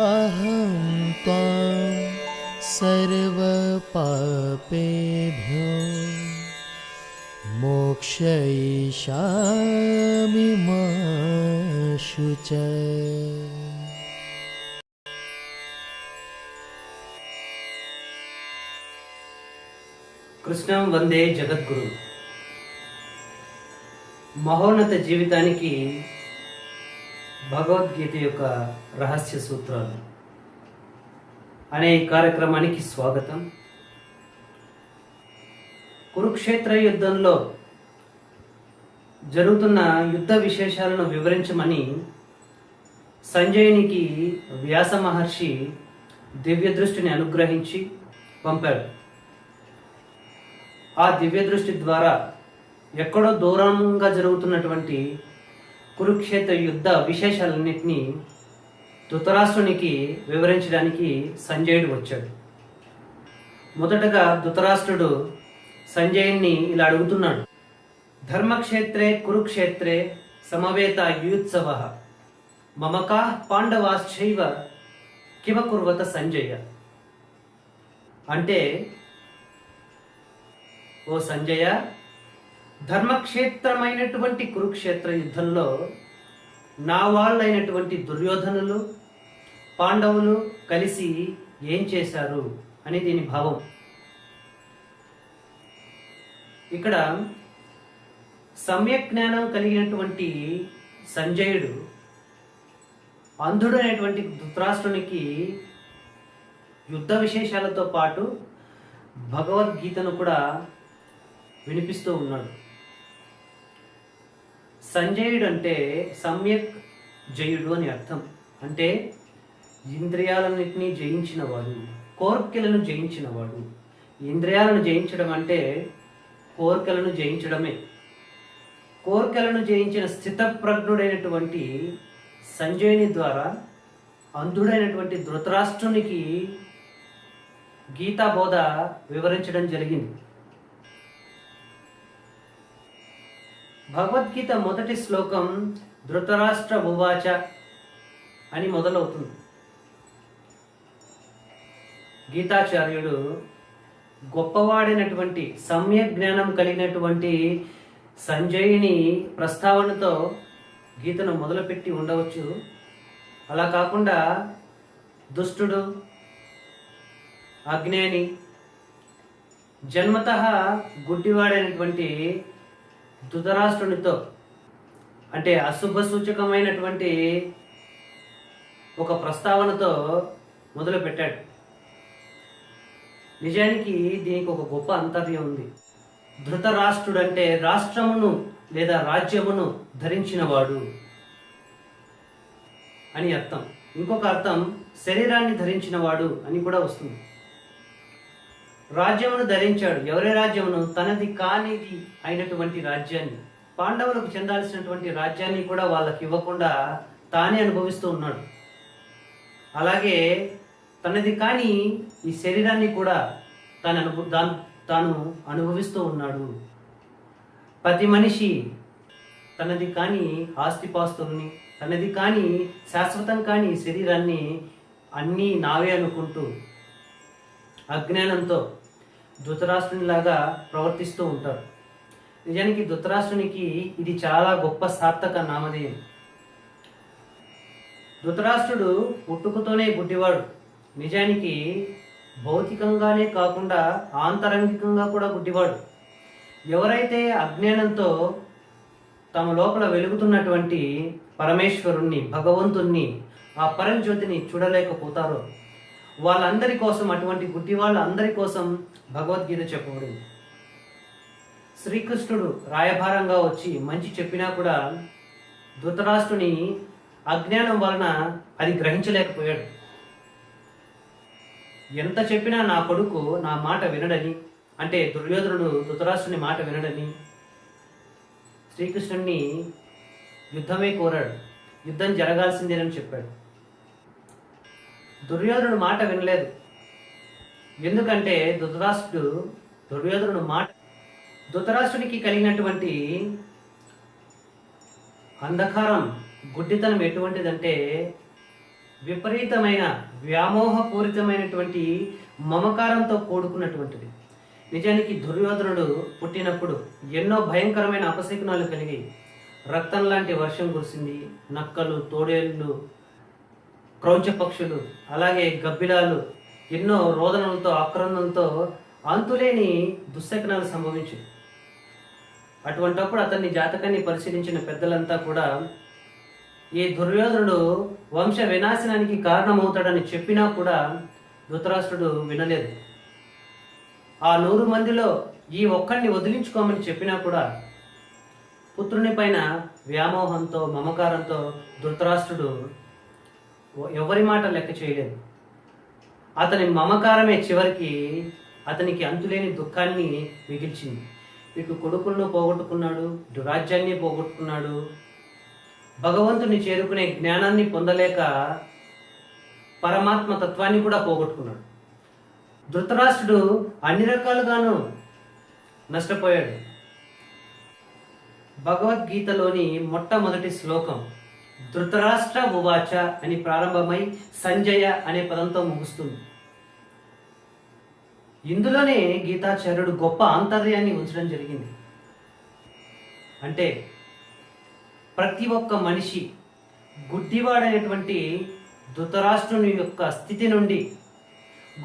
अहं त्वां सर्वपापेभ्यो मोक्षयिष्यामि मा शुच కృష్ణం వందే జగద్గురు మహోన్నత జీవితానికి భగవద్గీత యొక్క రహస్య సూత్రాలు. అనే కార్యక్రమానికి స్వాగతం. కురుక్షేత్ర యుద్ధంలో జరుగుతున్న యుద్ధ విశేషాలను వివరించమని సంజయునికి వ్యాస మహర్షి దివ్య దృష్టిని అనుగ్రహించి పంపాడు. ఆ దివ్య దృష్టి ద్వారా ఎక్కడో దూరంగా జరుగుతున్నటువంటి కురుక్షేత్ర యుద్ధ విశేషాలన్నింటినీ ధృతరాష్ట్రునికి వివరించడానికి సంజయుడు వచ్చాడు. మొదటగా ధృతరాష్ట్రుడు సంజయుణ్ణి ఇలా అడుగుతున్నాడు. ధర్మక్షేత్రే కురుక్షేత్రే సమవేత యుత్సవ మమకా పాండవాశ్చైవ కిమ కుర్వత సంజయ. అంటే ఓ సంజయ ధర్మక్షేత్రమైనటువంటి కురుక్షేత్ర యుద్ధంలో నా వాళ్ళైనటువంటి దుర్యోధనులు పాండవులు కలిసి ఏం చేశారు అని దీని భావం. ఇక్కడ సమ్యక్ జ్ఞానం కలిగినటువంటి సంజయుడు అంధుడు అనేటువంటి ధృతరాష్ట్రునికి యుద్ధ విశేషాలతో పాటు భగవద్గీతను కూడా వినిపిస్తూ ఉన్నాడు. సంజయుడు అంటే సమ్యక్ జయుడు అని అర్థం. అంటే ఇంద్రియాలన్నింటినీ జయించినవాడు కోర్కెలను జయించినవాడు. ఇంద్రియాలను జయించడం అంటే కోర్కెలను జయించడమే. కోర్కెలను జయించిన స్థితప్రజ్ఞుడైనటువంటి సంజయుని ద్వారా అంధుడైనటువంటి ధృతరాష్ట్రునికి గీతా బోధ వివరించడం జరిగింది. భగవద్గీత మొదటి శ్లోకం ధృతరాష్ట్ర ఉవాచ అని మొదలవుతుంది. గీతాచార్యుడు గొప్పవాడైనటువంటి సమ్యక్ జ్ఞానం కలిగినటువంటి సంజయుని ప్రస్తావనతో గీతను మొదలుపెట్టి ఉండవచ్చు. అలా కాకుండా దుష్టుడు అజ్ఞాని జన్మత గుడ్డివాడైనటువంటి ధృతరాష్ట్రునితో. అంటే అశుభ సూచకమైనటువంటి ఒక ప్రస్తావనతో మొదలుపెట్టాడు. నిజానికి దీనికి ఒక గొప్ప అంతర్యం ఉంది. ధృతరాష్ట్రుడు అంటే రాష్ట్రమును లేదా రాజ్యమును ధరించినవాడు అని అర్థం. ఇంకొక అర్థం శరీరాన్ని ధరించినవాడు అని కూడా వస్తుంది. రాజ్యమును ధరించాడు. ఎవరి రాజ్యమును? తనది కానిది అయినటువంటి రాజ్యాన్ని. పాండవులకు చెందాల్సినటువంటి రాజ్యాన్ని కూడా వాళ్ళకి ఇవ్వకుండా తానే అనుభవిస్తూ ఉన్నాడు. అలాగే తనది కాని ఈ శరీరాన్ని కూడా తాను అనుభవ తాను అనుభవిస్తూ ఉన్నాడు. ప్రతి మనిషి తనది కాని ఆస్తిపాస్తుల్ని తనది కాని శాశ్వతం కాని శరీరాన్ని అన్నీ నావే అనుకుంటూ అజ్ఞానంతో ధృతరాష్ట్రునిలాగా ప్రవర్తిస్తూ ఉంటారు. నిజానికి ధృతరాష్ట్రునికి ఇది చాలా గొప్ప సార్థక నామధేయం. ధృతరాష్ట్రుడు పుట్టుకతోనే గుడ్డివాడు నిజానికి భౌతికంగానే కాకుండా ఆంతరంగికంగా కూడా గుడ్డివాడు ఎవరైతే అజ్ఞానంతో తమ లోపల వెలుగుతున్నటువంటి పరమేశ్వరుణ్ణి భగవంతుణ్ణి ఆ పరంజ్యోతిని చూడలేకపోతారో వాళ్ళందరి కోసం అటువంటి గుడ్డి వాళ్ళందరి కోసం భగవద్గీత చెప్పబడింది. శ్రీకృష్ణుడు రాయభారంగా వచ్చి మంచి చెప్పినా కూడా ధృతరాష్ట్రుని అజ్ఞానం వలన అది గ్రహించలేకపోయాడు. ఎంత చెప్పినా నా కొడుకు నా మాట వినడని అంటే దుర్యోధనుడు ధృతరాష్ట్రుని మాట వినడని శ్రీకృష్ణుణ్ణి యుద్ధమే కోరాడు. యుద్ధం జరగాల్సిందేనని చెప్పాడు. దుర్యోధనుడు మాట వినలేదు. ఎందుకంటే ధృతరాష్ట్రుడు దుర్యోధనుడు మాట ధృతరాష్ట్రుడికి కలిగినటువంటి అంధకారం గుడ్డితనం ఎటువంటిదంటే విపరీతమైన వ్యామోహపూరితమైనటువంటి మమకారంతో కూడుకున్నటువంటిది. నిజానికి దుర్యోధనుడు పుట్టినప్పుడు ఎన్నో భయంకరమైన అపశకునాలు కలిగి రక్తం లాంటి వర్షం కురిసింది నక్కలు తోడేళ్ళు క్రౌంచ పక్షులు అలాగే గబ్బిలాలు ఎన్నో రోదనలతో ఆక్రందంతో అంతులేని దుశ్శకనాలు సంభవించి అటువంటప్పుడు అతన్ని జాతకాన్ని పరిశీలించిన పెద్దలంతా కూడా ఈ దుర్యోధనుడు వంశ వినాశనానికి కారణమవుతాడని చెప్పినా కూడా ధృతరాష్ట్రుడు వినలేదు. ఆ నూరు మందిలో ఈ ఒక్కడిని వదిలించుకోమని చెప్పినా కూడా పుత్రుని పైన వ్యామోహంతో మమకారంతో ధృతరాష్ట్రుడు ఎవరి మాట లెక్క చేయలేదు. అతని మమకారమే చివరికి అతనికి అంతులేని దుఃఖాన్ని మిగిల్చింది. ఇటు కొడుకులను పోగొట్టుకున్నాడు ఇటు రాజ్యాన్ని పోగొట్టుకున్నాడు. భగవంతుని చేరుకునే జ్ఞానాన్ని పొందలేక పరమాత్మ తత్వాన్ని కూడా పోగొట్టుకున్నాడు. ధృతరాష్ట్రుడు అన్ని రకాలుగాను నష్టపోయాడు. భగవద్గీతలోని మొట్టమొదటి శ్లోకం ధృతరాష్ట్ర ఉవాచ అని ప్రారంభమై సంజయ అనే పదంతో ముగుస్తుంది. ఇందులోనే గీతాచార్యుడు గొప్ప ఆంతర్యాన్ని ఉంచడం జరిగింది. అంటే ప్రతి ఒక్క మనిషి గుడ్డివాడైనటువంటి ధృతరాష్ట్రుని యొక్క స్థితి నుండి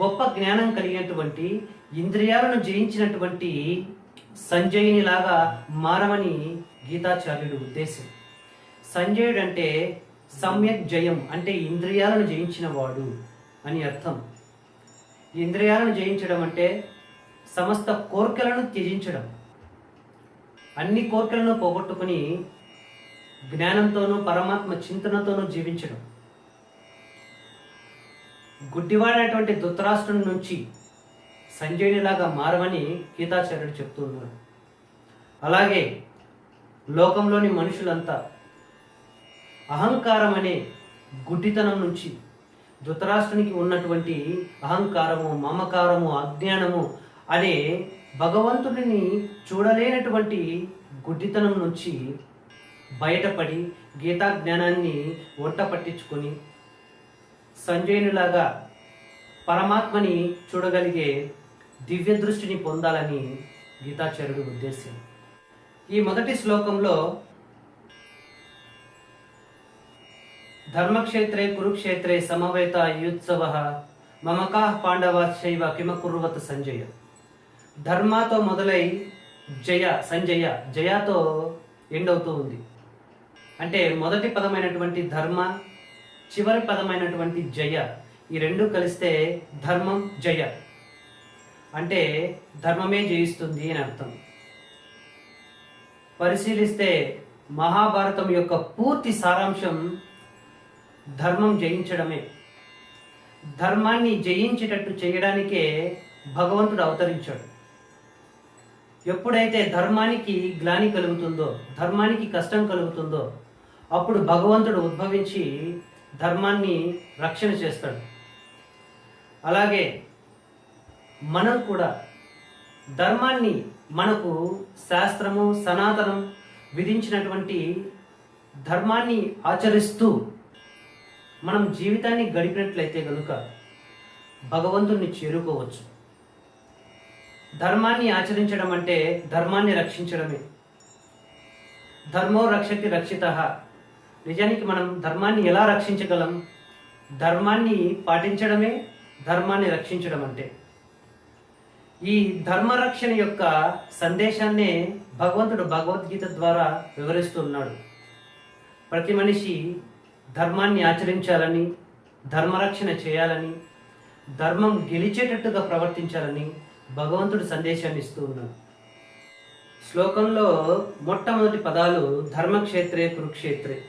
గొప్ప జ్ఞానం కలిగినటువంటి ఇంద్రియాలను జయించినటువంటి సంజయునిలాగా మారమని గీతాచార్యుడు ఉద్దేశం. సంజయుడు అంటే సమ్యక్ జయం అంటే ఇంద్రియాలను జయించిన వాడు అని అర్థం. ఇంద్రియాలను జయించడం అంటే సమస్త కోర్కెలను త్యజించడం. అన్ని కోర్కెలను పోగొట్టుకుని జ్ఞానంతోనూ పరమాత్మ చింతనతోనూ జీవించడం. గుడ్డివాడైనటువంటి ధృతరాష్ట్రుని నుంచి సంజయునిలాగా మారమని గీతాచార్యుడు చెప్తున్నారు అలాగే లోకంలోని మనుషులంతా అహంకారం అనే గుడ్డితనం నుంచి ధృతరాష్ట్రునికి ఉన్నటువంటి అహంకారము మమకారము అజ్ఞానము అనే భగవంతుడిని చూడలేనటువంటి గుడ్డితనం నుంచి బయటపడి గీతా జ్ఞానాన్ని వంట పట్టించుకొని సంజయునిలాగా పరమాత్మని చూడగలిగే దివ్య దృష్టిని పొందాలని గీతాచార్యుడి ఉద్దేశం ఈ మొదటి శ్లోకంలో ధర్మక్షేత్రే కురుక్షేత్రే సమవేత యుత్సవ మమకా పాండవాశైవ కిమకుర్వత సంజయ ధర్మాతో మొదలై జయ సంజయ జయాతో ఎండ్ అవుతూ ఉంది. అంటే మొదటి పదమైనటువంటి ధర్మ చివరి పదమైనటువంటి జయ ఈ రెండు కలిస్తే ధర్మం జయ. అంటే ధర్మమే జయిస్తుంది అని అర్థం. పరిశీలిస్తే మహాభారతం యొక్క పూర్తి సారాంశం ధర్మం జయించడమే. ధర్మాన్ని జయించేటట్టు చేయడానికే భగవంతుడు అవతరించాడు. ఎప్పుడైతే ధర్మానికి గ్లాని కలుగుతుందో ధర్మానికి కష్టం కలుగుతుందో అప్పుడు భగవంతుడు ఉద్భవించి ధర్మాన్ని రక్షణ చేస్తాడు. అలాగే మనం కూడా ధర్మాన్ని మనకు శాస్త్రము సనాతనం విధించినటువంటి ధర్మాన్ని ఆచరిస్తూ మనం జీవితాన్ని గడిపినట్లయితే కనుక భగవంతుణ్ణి చేరుకోవచ్చు. ధర్మాన్ని ఆచరించడం అంటే ధర్మాన్ని రక్షించడమే. ధర్మో రక్షతి రక్షిత. నిజానికి మనం ధర్మాన్ని ఎలా రక్షించగలం? ధర్మాన్ని పాటించడమే ధర్మాన్ని రక్షించడం అంటే. ఈ ధర్మరక్షణ యొక్క సందేశాన్నే భగవంతుడు భగవద్గీత ద్వారా వివరిస్తున్నాడు ప్రతి మనిషి ధర్మాన్ని ఆచరించాలని ధర్మరక్షణ చేయాలని ధర్మం గెలిచేటట్టుగా ప్రవర్తించాలని భగవంతుడు సందేశాన్ని ఇస్తూ ఉన్నాడు. శ్లోకంలో మొట్టమొదటి పదాలు ధర్మక్షేత్రే కురుక్షేత్రే.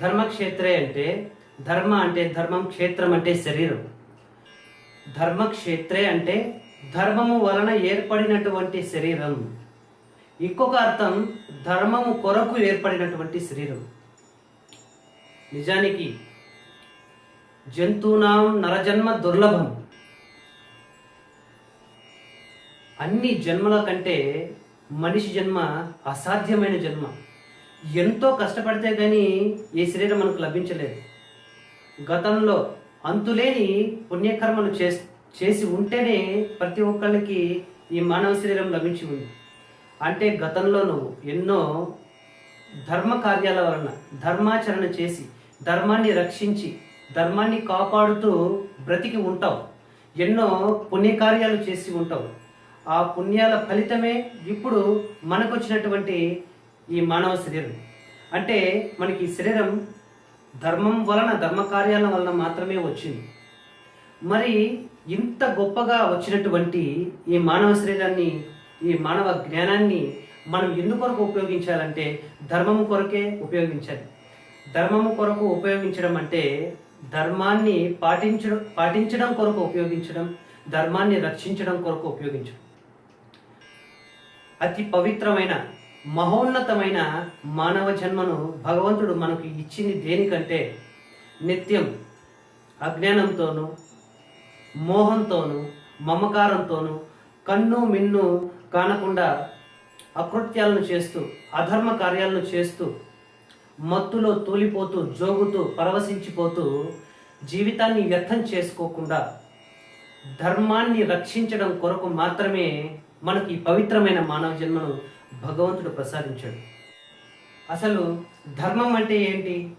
ధర్మక్షేత్రే అంటే ధర్మ అంటే ధర్మం క్షేత్రం అంటే శరీరం. ధర్మక్షేత్రే అంటే ధర్మము వలన ఏర్పడినటువంటి శరీరం. ఇంకొక అర్థం ధర్మము కొరకు ఏర్పడినటువంటి శరీరం. నిజానికి జంతువునాం నరజన్మ దుర్లభం. అన్ని జన్మల కంటే మనిషి జన్మ అసాధ్యమైన జన్మ. ఎంతో కష్టపడితే కానీ ఏ శరీరం మనకు లభించలేదు. గతంలో అంతులేని పుణ్యకర్మలు చేస్ చేసి ఉంటేనే ప్రతి ఒక్కళ్ళకి ఈ మానవ శరీరం లభించి ఉంది. అంటే గతంలో నువ్వు ఎన్నో ధర్మ కార్యాల వలన ధర్మాచరణ చేసి ధర్మాన్ని రక్షించి ధర్మాన్ని కాపాడుతూ బ్రతికి ఉంటావు. ఎన్నో పుణ్యకార్యాలు చేసి ఉంటావు. ఆ పుణ్యాల ఫలితమే ఇప్పుడు మనకు వచ్చినటువంటి ఈ మానవ శరీరం. అంటే మనకి ఈ శరీరం ధర్మం వలన ధర్మ కార్యాల వలన మాత్రమే వచ్చింది. మరి ఇంత గొప్పగా వచ్చినటువంటి ఈ మానవ శరీరాన్ని ఈ మానవ జ్ఞానాన్ని మనం ఎందుకొరకు ఉపయోగించాలంటే ధర్మం కొరకే ఉపయోగించాలి. ధర్మము కొరకు ఉపయోగించడం అంటే ధర్మాన్ని పాటించడం పాటించడం కొరకు ఉపయోగించడం ధర్మాన్ని రక్షించడం కొరకు ఉపయోగించడం. అతి పవిత్రమైన మహోన్నతమైన మానవ జన్మను భగవంతుడు మనకు ఇచ్చింది దేనికంటే నిత్యం అజ్ఞానంతోనూ మోహంతోనూ మమకారంతోనూ కన్ను మిన్ను కానకుండా అకృత్యాలను చేస్తూ అధర్మ కార్యాలను చేస్తూ మత్తులో తూలిపోతూ జోగుతూ పరవశించిపోతూ జీవితాన్ని వ్యర్థం చేసుకోకుండా ధర్మాన్ని రక్షించడం కొరకు మాత్రమే మనకి పవిత్రమైన మానవ జన్మను భగవంతుడు ప్రసాదించాడు. అసలు ధర్మం అంటే ఏంటి?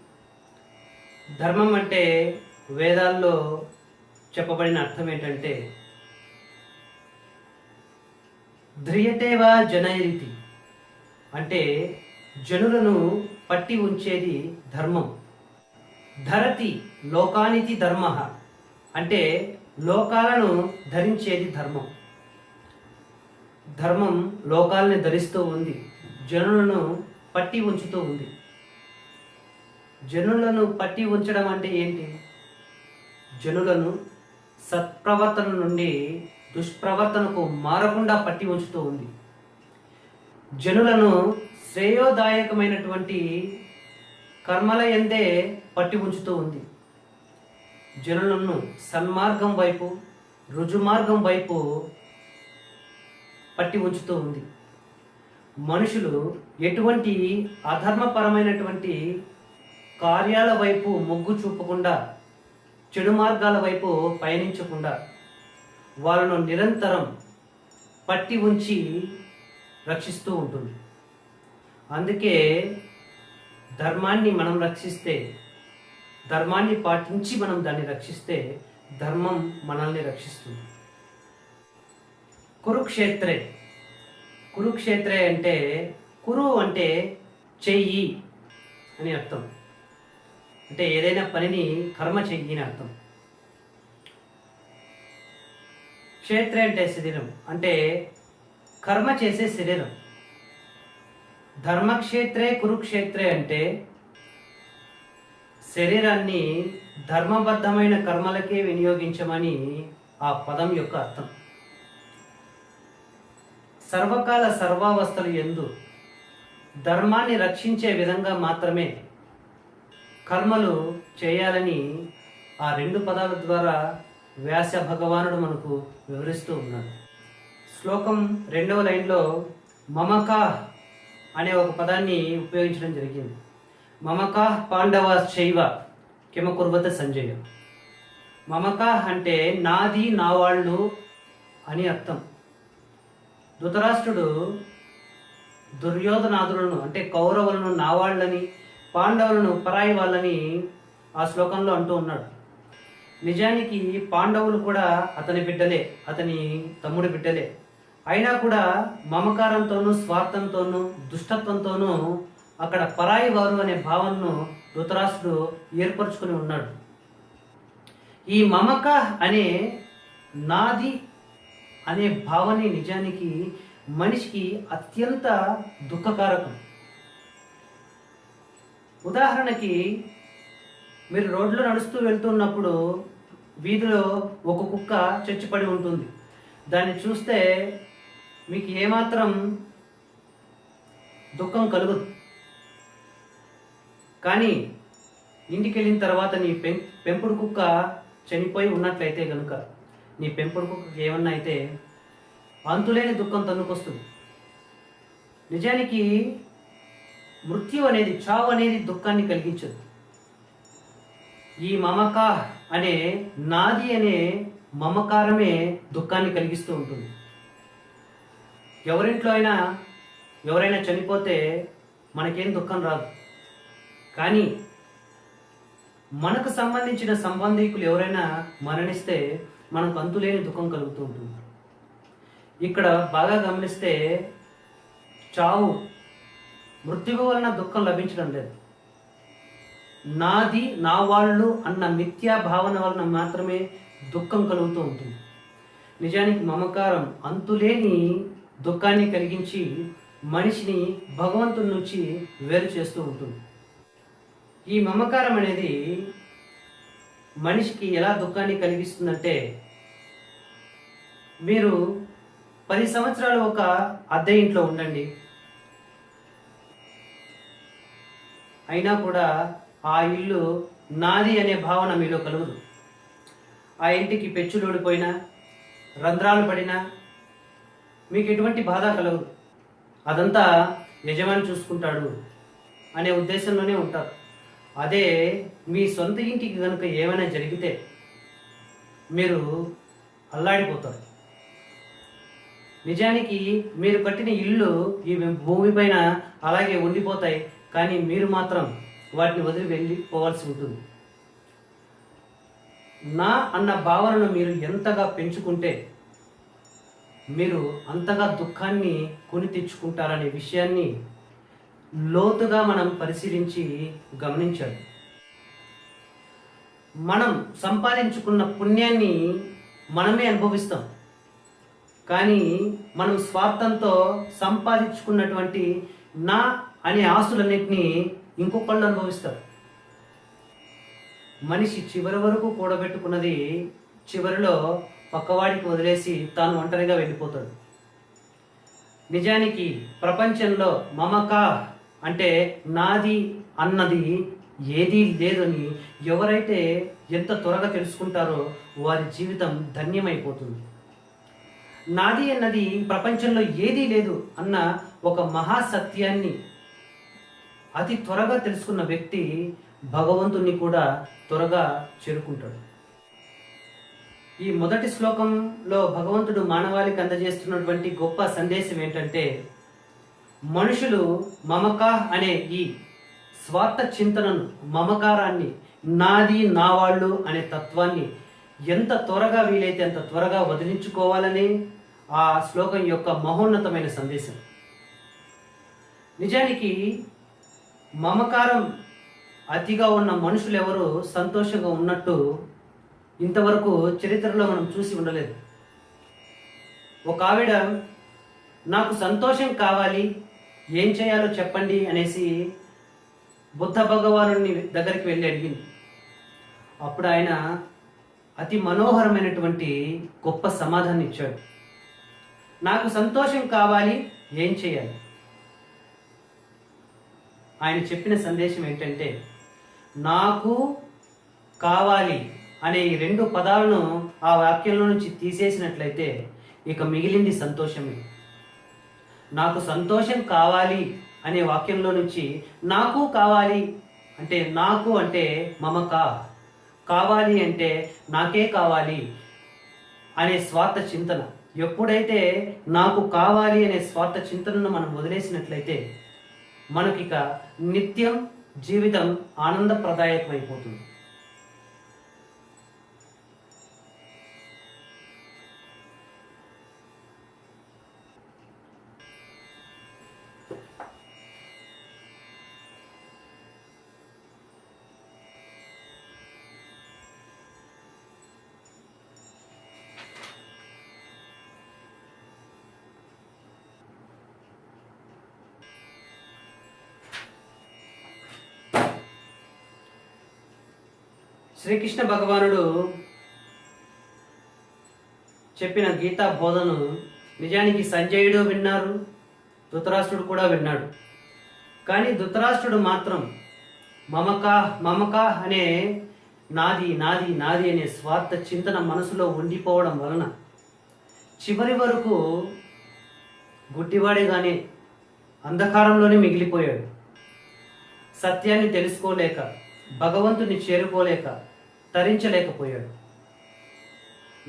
ధర్మం అంటే వేదాల్లో చెప్పబడిన అర్థం ఏంటంటే ధ్రియతేవా జనైరితి. అంటే జనులను పట్టి ఉంచేది ధర్మం. ధరతి లోకానితి ధర్మ అంటే లోకాలను ధరించేది ధర్మం. ధర్మం లోకాలని ధరిస్తూ ఉంది జనులను పట్టి ఉంచుతూ ఉంది. జనులను పట్టి ఉంచడం అంటే ఏంటి? జనులను సత్ప్రవర్తన నుండి దుష్ప్రవర్తనకు మారకుండా పట్టి ఉంచుతూ ఉంది. జనులను శ్రేయోదాయకమైనటువంటి కర్మల ఎందే పట్టి ఉంచుతూ ఉంది. జనులను సన్మార్గం వైపు రుజుమార్గం వైపు పట్టి ఉంచుతూ ఉంది. మనుషులు ఎటువంటి అధర్మపరమైనటువంటి కార్యాల వైపు మొగ్గు చూపకుండా చెడు మార్గాల వైపు పయనించకుండా వాళ్ళను నిరంతరం పట్టి ఉంచి రక్షిస్తూ ఉంటుంది. అందుకే ధర్మాన్ని మనం రక్షిస్తే ధర్మాన్ని పాటించి మనం దాన్ని రక్షిస్తే ధర్మం మనల్ని రక్షిస్తుంది. కురుక్షేత్రే. కురుక్షేత్రే అంటే కురు అంటే చెయ్యి అని అర్థం. అంటే ఏదైనా పనిని కర్మ చెయ్యి అని అర్థం. క్షేత్రే అంటే శరీరం. అంటే కర్మ చేసే శరీరం. ధర్మక్షేత్రే కురుక్షేత్రే అంటే శరీరాన్ని ధర్మబద్ధమైన కర్మలకే వినియోగించమని ఆ పదం యొక్క అర్థం. సర్వకాల సర్వావస్థలు ఎందు ధర్మాన్ని రక్షించే విధంగా మాత్రమే కర్మలు చేయాలని ఆ రెండు పదాల ద్వారా వ్యాస భగవానుడు మనకు వివరిస్తూ ఉన్నాడు. శ్లోకం రెండవ లైన్లో మమకా అనే ఒక పదాన్ని ఉపయోగించడం జరిగింది. మమకా పాండవ శైవ కిమకుర్వత సంజయ. మమకా అంటే నాది నా వాళ్ళు అని అర్థం. ధృతరాష్ట్రుడు దుర్యోధనాథులను అంటే కౌరవులను నా వాళ్ళని పాండవులను పరాయి వాళ్ళని ఆ శ్లోకంలో అంటూ ఉన్నాడు. నిజానికి పాండవులు కూడా అతని బిడ్డలే అతని తమ్ముడి బిడ్డలే. అయినా కూడా మమకారంతోనూ స్వార్థంతోనూ దుష్టత్వంతోనూ అక్కడ పరాయి వారు అనే భావనను ధృతరాష్ట్రుడు ఏర్పరచుకొని ఉన్నాడు. ఈ మమక అనే నాది అనే భావనే నిజానికి మనిషికి అత్యంత దుఃఖకారకం. ఉదాహరణకి మీరు రోడ్లో నడుస్తూ వెళ్తున్నప్పుడు వీధిలో ఒక కుక్క చచ్చిపడి ఉంటుంది. దాన్ని చూస్తే మీకు ఏమాత్రం దుఃఖం కలుగదు. కానీ ఇంటికి వెళ్ళిన తర్వాత నీ పెం పెంపుడు కుక్క చనిపోయి ఉన్నట్లయితే కనుక నీ పెంపుడు కుక్కకి ఏమన్నా అయితే అంతులేని దుఃఖం తన్నుకొస్తుంది. నిజానికి మృత్యు అనేది చావు అనేది దుఃఖాన్ని కలిగించదు. ఈ మమక అనే నాది అనే మమకారమే దుఃఖాన్ని కలిగిస్తూ ఉంటుంది. ఎవరింట్లో అయినా ఎవరైనా చనిపోతే మనకేం దుఃఖం రాదు. కానీ మనకు సంబంధించిన సంబంధికులు ఎవరైనా మరణిస్తే మనకు అంతులేని దుఃఖం కలుగుతూ ఉంటుంది. ఇక్కడ బాగా గమనిస్తే చావు మృత్యువు వలన దుఃఖం లభించడం లేదు. నాది నా వాళ్ళు అన్న మిథ్యా భావన వలన మాత్రమే దుఃఖం కలుగుతూ ఉంటుంది. నిజానికి మమకారం అంతులేని దుఃఖాన్ని కలిగించి మనిషిని భగవంతుడి నుంచి వేరు చేస్తూ ఉంటుంది. ఈ మమకారం అనేది మనిషికి ఎలా దుఃఖాన్ని కలిగిస్తుందంటే మీరు పది సంవత్సరాలు ఒక అద్దె ఇంట్లో ఉండండి. అయినా కూడా ఆ ఇల్లు నాది అనే భావన మీలో కలుగుదు. ఆ ఇంటికి పెచ్చులోడిపోయినా రంధ్రాలు పడినా మీకు ఎటువంటి బాధ కలగదు. అదంతా యజమాని చూసుకుంటాడు అనే ఉద్దేశంలోనే ఉంటారు. అదే మీ సొంత ఇంటికి కనుక ఏమైనా జరిగితే మీరు అల్లాడిపోతారు. నిజానికి మీరు కట్టిన ఇల్లు ఈ భూమి పైన అలాగే ఉండిపోతాయి కానీ మీరు మాత్రం వాటిని వదిలి వెళ్ళిపోవాల్సి ఉంటుంది. నా అన్న భావనను మీరు ఎంతగా పెంచుకుంటే మీరు అంతగా దుఃఖాన్ని కొని తెచ్చుకుంటారనే విషయాన్ని లోతుగా మనం పరిశీలించి గమనించాలి. మనం సంపాదించుకున్న పుణ్యాన్ని మనమే అనుభవిస్తాం. కానీ మనం స్వార్థంతో సంపాదించుకున్నటువంటి నా అనే ఆస్తులన్నింటినీ ఇంకొకళ్ళు అనుభవిస్తారు. మనిషి చివరి వరకు కూడబెట్టుకున్నది చివరిలో పక్కవాడికి వదిలేసి తాను ఒంటరిగా వెళ్ళిపోతాడు. నిజానికి ప్రపంచంలో మమక అంటే నాది అన్నది ఏదీ లేదని ఎవరైతే ఎంత త్వరగా తెలుసుకుంటారో వారి జీవితం ధన్యమైపోతుంది. నాది అన్నది ప్రపంచంలో ఏదీ లేదు అన్న ఒక మహాసత్యాన్ని అతి త్వరగా తెలుసుకున్న వ్యక్తి భగవంతుణ్ణి కూడా త్వరగా చేరుకుంటాడు. ఈ మొదటి శ్లోకంలో భగవంతుడు మానవాళికి అందజేస్తున్నటువంటి గొప్ప సందేశం ఏంటంటే మనుషులు మమకా అనే ఈ స్వార్థ చింతనను మమకారాన్ని నాది నా వాళ్ళు అనే తత్వాన్ని ఎంత త్వరగా వీలైతే అంత త్వరగా వదిలించుకోవాలని ఆ శ్లోకం యొక్క మహోన్నతమైన సందేశం. నిజానికి మమకారం అతిగా ఉన్న మనుషులు ఎవరు సంతోషంగా ఉన్నట్టు ఇంతవరకు చరిత్రలో మనం చూసి ఉండలేదు. ఒక ఆవిడ నాకు సంతోషం కావాలి ఏం చేయాలో చెప్పండి అనేసి బుద్ధ భగవాను దగ్గరికి వెళ్ళి అడిగింది. అప్పుడు ఆయన అతి మనోహరమైనటువంటి గొప్ప సమాధానం ఇచ్చాడు. నాకు సంతోషం కావాలి ఏం చేయాలి? ఆయన చెప్పిన సందేశం ఏంటంటే నాకు కావాలి అనే ఈ రెండు పదాలను ఆ వాక్యంలో నుంచి తీసేసినట్లయితే ఇక మిగిలింది సంతోషమే. నాకు సంతోషం కావాలి అనే వాక్యంలో నుంచి నాకు కావాలి అంటే నాకు అంటే మమక కావాలి అంటే నాకే కావాలి అనే స్వార్థ చింతన. ఎప్పుడైతే నాకు కావాలి అనే స్వార్థ చింతనను మనం వదిలేసినట్లయితే మనకిక నిత్యం జీవితం ఆనందప్రదాయకమైపోతుంది. శ్రీకృష్ణ భగవానుడు చెప్పిన గీతా బోధను నిజానికి సంజయుడు విన్నారు ధృతరాష్ట్రుడు కూడా విన్నాడు. కానీ ధృతరాష్ట్రుడు మాత్రం మమకా మమక అనే నాది నాది నాది అనే స్వార్థ చింతన మనసులో ఉండిపోవడం వలన చివరి వరకు గుడ్డివాడిగానే అంధకారంలోనే మిగిలిపోయాడు. సత్యాన్ని తెలుసుకోలేక భగవంతుని చేరుకోలేక తరించలేకపోయాడు.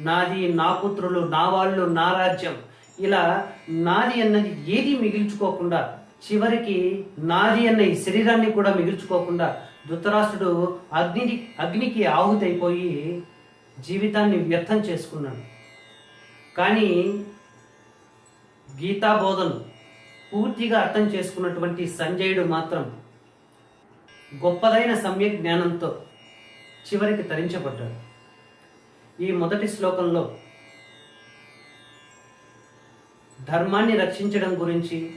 నాది నా పుత్రులు నా వాళ్ళు నా రాజ్యం. ఇలా నాది అన్నది ఏది మిగిల్చుకోకుండా చివరికి నాది అన్న ఈ శరీరాన్ని కూడా మిగిల్చుకోకుండా ధృతరాష్ట్రుడు అగ్ని అగ్నికి ఆహుతైపోయి జీవితాన్ని వ్యర్థం చేసుకున్నాడు. కానీ గీతా బోధను పూర్తిగా అర్థం చేసుకున్నటువంటి సంజయుడు మాత్రం గొప్పదైన సమ్యక్ జ్ఞానంతో చివరికి తరించబడ్డాడు. ఈ మొదటి శ్లోకంలో ధర్మాన్ని రక్షించడం గురించి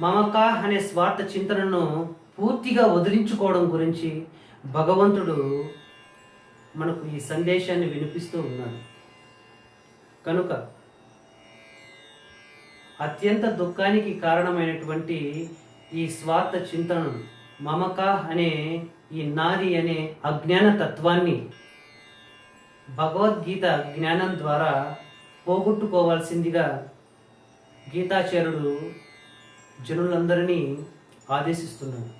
మమకా అనే స్వార్థ చింతనను పూర్తిగా వదిలించుకోవడం గురించి భగవంతుడు మనకు ఈ సందేశాన్ని వినిపిస్తూ ఉన్నాడు. కనుక అత్యంత దుఃఖానికి కారణమైనటువంటి ఈ స్వార్థ చింతనను మమక అనే ఈ నాది అనే అజ్ఞాన తత్వాన్ని భగవద్గీత జ్ఞానం ద్వారా పోగొట్టుకోవాల్సిందిగా గీతాచార్యుడు జనులందరినీ ఆదేశిస్తున్నాడు.